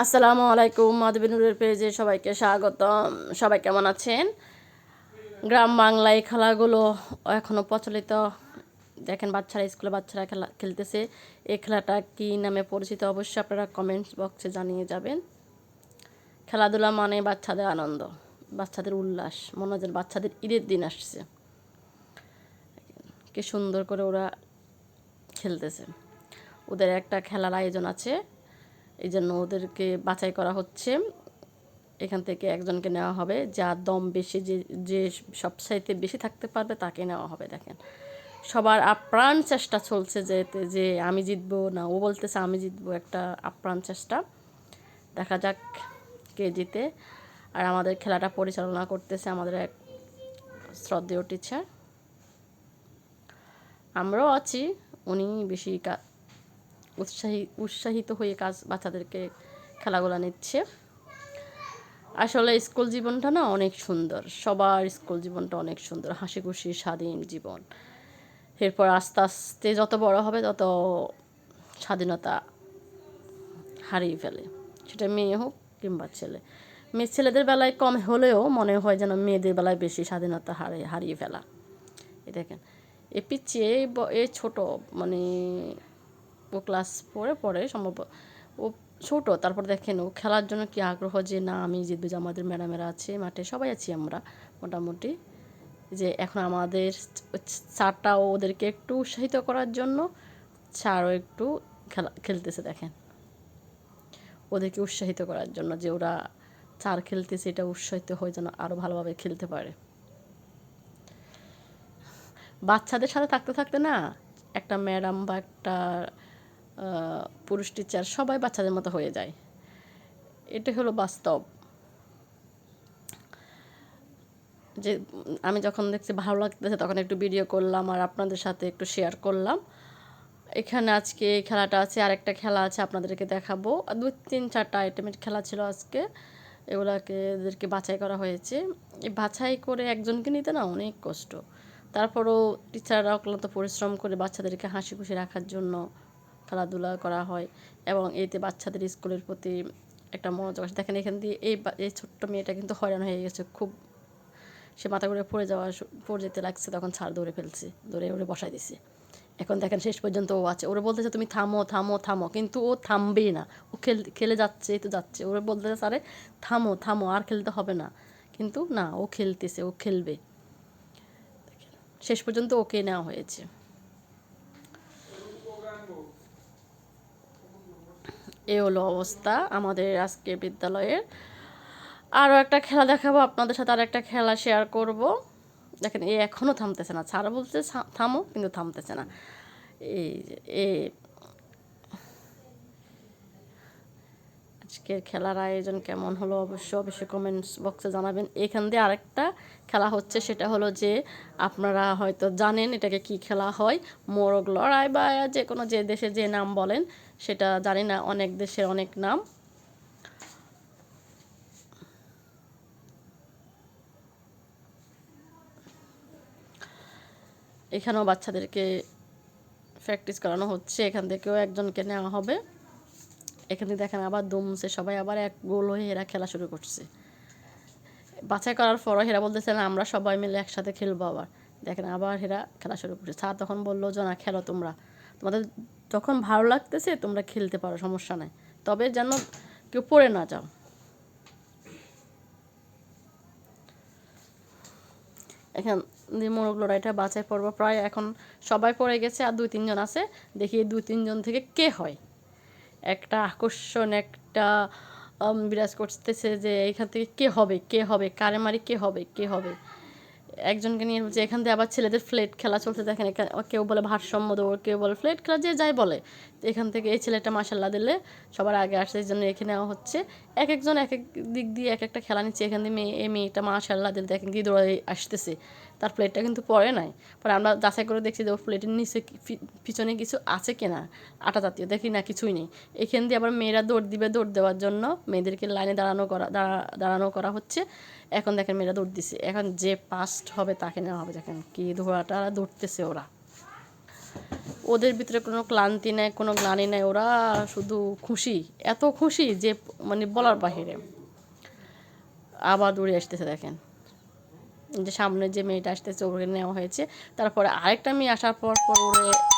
আসসালামু আলাইকুম মাধবীনুরের পেজে সবাইকে স্বাগতম। সবাই কেমন আছেন? গ্রাম বাংলায় খেলাগুলো এখনও প্রচলিত। দেখেন, বাচ্চারা স্কুলে বাচ্চারা খেলা খেলতেছে। এই খেলাটা কী নামে পরিচিত অবশ্যই আপনারা কমেন্টস বক্সে জানিয়ে যাবেন। খেলাধুলা মানে বাচ্চাদের আনন্দ, বাচ্চাদের উল্লাস, মনে হয় বাচ্চাদের ঈদের দিন আসছে। কি সুন্দর করে ওরা খেলতেছে। ওদের একটা খেলার আয়োজন আছে। এই জন্য ওদেরকে বাছাই করা হচ্ছে। এখান থেকে একজনকে নেওয়া হবে যার দম বেশি যে যে সবসাইতে বেশি থাকতে পারবে তাকে নেওয়া হবে, দেখেন। সবার আপ্রাণ চেষ্টা চলছে যে যে আমি জিতবো না, ও বলতেছে আমি জিতবো, একটা আপ্রাণ চেষ্টা। দেখা যাক কে জিতে। আর আমাদের খেলাটা পরিচালনা করতেছে আমাদের এক শ্রদ্ধেয় টিচার আমরাও আছি, উনি বেশি উৎসাহী, উৎসাহিত হয়ে কাজ বাচ্চাদেরকে খেলাগুলো নিচ্ছে। আসলে স্কুল জীবনটা না অনেক সুন্দর। সবার স্কুল জীবনটা অনেক সুন্দর। হাসি খুশি স্বাধীন জীবন। এরপর আস্তে আস্তে যত বড় হবে, তত স্বাধীনতা হারিয়ে ফেলে। সেটা মেয়ে হোক কিংবা ছেলে। মেয়ে ছেলেদের বেলায় কম হলেও মনে হয় যেন মেয়েদের বেলায় বেশি স্বাধীনতা হারিয়ে হারিয়ে ফেলা। এই দেখেন, এ পিছিয়ে এ ছোট মানে ও ক্লাস ফোরে পড়ে সম্ভব ও ছোট, তারপর দেখেন ও খেলার জন্য কি আগ্রহ যে না, আমি জিতবে যে আমাদের ম্যাডামেরা আছে, মাঠে সবাই আছি আমরা মোটামুটি। যে এখন আমাদের স্যারটা ওদেরকে একটু উৎসাহিত করার জন্য স্যারও একটু খেলা খেলতেছে দেখেন। ওদেরকে উৎসাহিত করার জন্য যে ওরা চার খেলতেছে, এটা উৎসাহিত হয়ে যেন আরও ভালোভাবে খেলতে পারে। বাচ্চাদের সাথে থাকতে থাকতে না, একটা ম্যাডাম বা একটা পুরুষ টিচার সবাই বাচ্চাদের মতো হয়ে যায়। এটা হলো বাস্তব। যে আমি যখন দেখছি ভালো লাগতেছে, তখন একটু ভিডিও করলাম আর আপনাদের সাথে একটু শেয়ার করলাম। এখানে আজকে এই খেলাটা আছে, আরেকটা খেলা আছে আপনাদেরকে দেখাবো। আর দুই তিন, চারটা আইটেমের খেলা ছিল আজকে। এগুলাকে এদেরকে বাছাই করা হয়েছে। এই বাছাই করে একজনকে নিতে না অনেক কষ্ট। তারপরও টিচাররা অক্লান্ত পরিশ্রম করে বাচ্চাদেরকে হাসি খুশি রাখার জন্য খেলাধুলা করা হয় এবং এতে বাচ্চাদের স্কুলের প্রতি একটা মনোযোগ আসে। দেখেন এখান দিয়ে এই এই ছোট্ট মেয়েটা কিন্তু হয়রান হয়ে গেছে, খুব সে মাথা করে পড়ে যাওয়া পড়ে যেতে লাগছে, তখন ছাড় দৌড়ে ফেলছে দৌড়ে ওরে বসাই দিছে। এখন দেখেন শেষ পর্যন্ত ও আছে, ওরে বলতেছে, তুমি থামো থামো থামো। কিন্তু ও থামবেই না, ও খেল, খেলে যাচ্ছে তো যাচ্ছে। ওরে বলতেছে স্যারে থামো থামো, আর খেলতে হবে না। কিন্তু না, ও খেলতেছে, ও খেলবে। শেষ পর্যন্ত ওকে নেওয়া হয়েছে। এ হলো অবস্থা আমাদের আজকে বিদ্যালয়ের। আরও একটা খেলা দেখাবো, আপনাদের সাথে আর একটা খেলা শেয়ার করব। দেখেন, এ এখনও থামতেছে না। ছাড়া বলতে থামো, কিন্তু থামতেছে না। এই যে, এ আজকের খেলার আয়োজন কেমন হলো অবশ্যই অবশ্যই কমেন্টস বক্সে জানাবেন। এখান দিয়ে আরেকটা খেলা হচ্ছে, সেটা হলো যে আপনারা হয়তো জানেন এটাকে কি খেলা হয়। মোরগ লড়াই বা যে কোনো যে দেশে যে নাম বলেন, সেটা জানি না, অনেক দেশের অনেক নাম। এখানেও বাচ্চাদেরকে প্র্যাকটিস করানো হচ্ছে, এখান থেকেও একজনকে নেওয়া হবে। এখানে দেখেন আবার দমছে সবাই আবার এক গোল হয়ে এরা খেলা শুরু করছে। বাছাই করার পরও হেরা বলতেছে, না, আমরা সবাই মিলে একসাথে খেলব আবার। দেখেন আবার হেরা খেলা শুরু করছে। স্যার তখন বলল, যে, না, খেলো তোমরা। তোমাদের যখন ভালো লাগতেছে, তোমরা খেলতে পারো, সমস্যা নাই। তবে যেন কেউ পড়ে না যাও। এখন মোরগ লড়াইটা বাছাই পর্ব প্রায় এখন সবাই পড়ে গেছে, আর দুই তিনজন আছে। দেখি দুই তিনজন থেকে কে হয়। একটা আকর্ষণ, একটা বিরাজ করতেছে যে এখান থেকে কে হবে কে হবে, কারে মারি কে হবে কে হবে। একজনকে নিয়ে বলছে এখান থেকে আবার ছেলেদের ফ্লেট খেলা চলতে দেখেন কেউ বলে ভারসাম্য দৌড় কেউ বলে ফ্লেট খেলা, যে যাই বলে। এখান থেকে এই ছেলেটা মাসাল্লাহ দিলে সবার আগে আসছে এই জন্য এখানে নেওয়া হচ্ছে। এক একজন এক এক দিক দিয়ে এক একটা খেলা নিচ্ছে, এখান দিয়ে মেয়ে, এই মেয়েটা মাসাল্লাহ দিলে দেখেন দিয়ে দৌড়ে আসতেছে। তার প্লেটটা কিন্তু পড়ে নাই। পরে আমরা যাচাই করে দেখছি যে ওর প্লেটের নিচে পিছনে কিছু আছে কিনা। আটা জাতীয়, দেখি না, কিছুই নেই। এখান দিয়ে আবার মেয়েরা দৌড় দিবে দৌড় দেওয়ার জন্য। মেয়েদেরকে লাইনে দাঁড়ানো করা দাঁড়া- দাঁড়ানো করা হচ্ছে। এখন দেখেন মেয়েরা দৌড় দিছে। এখন যে পাস্ট হবে তাকে নেওয়া হবে। দেখেন কি ধোয়াটা দৌড়তেছে ওরা। ওদের ভিতরে কোনো ক্লান্তি নেই, কোনো গ্লানি নেই। ওরা শুধু খুশি। এত খুশি যে মানে বলার বাহিরে। আবার দৌড়ে আসতেছে, দেখেন। যে সামনে যে মেয়েটা আসতেছে, ওকে নেওয়া হয়েছে। তারপরে আরেকটা মেয়ে আসার পর পর ওরে